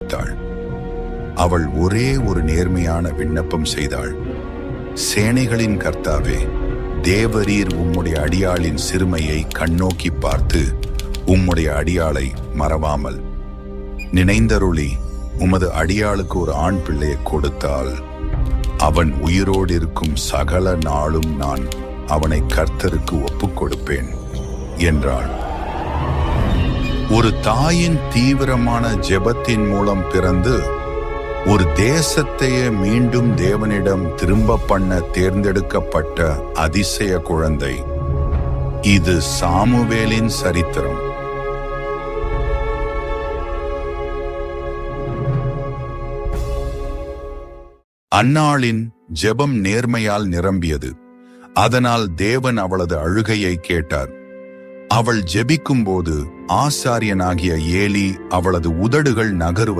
வைத்தாள் அவள் ஒரே ஒரு நேர்மையான விண்ணப்பம் செய்தாள். சேனைகளின் கர்த்தாவே தேவரீர் உம்முடைய அடியாளின் சிறுமையை கண்ணோக்கி பார்த்து உம்முடைய அடியாளை மறவாமல். நினைந்தருளி உமது அடியாளுக்கு ஒரு ஆண் பிள்ளையை கொடுத்தால் அவன் உயிரோடு இருக்கும் சகல நாளும் நான் அவனை கர்த்தருக்கு ஒப்புக் கொடுப்பேன் என்றாள். ஒரு தாயின் தீவிரமான ஜெபத்தின் மூலம் பிறந்து ஒரு தேசத்தையே மீண்டும் தேவனிடம் திரும்ப பண்ண தேர்ந்தெடுக்கப்பட்ட அதிசய குழந்தை. இது சாமுவேலின் சரித்திரம். அன்னாளின் ஜெபம் நேர்மையால் நிரம்பியது. அதனால் தேவன் அவளது அழுகையை கேட்டார். அவள் ஜெபிக்கும்போது ஆசாரியனாகிய ஏலி அவளது உதடுகள் நகருவ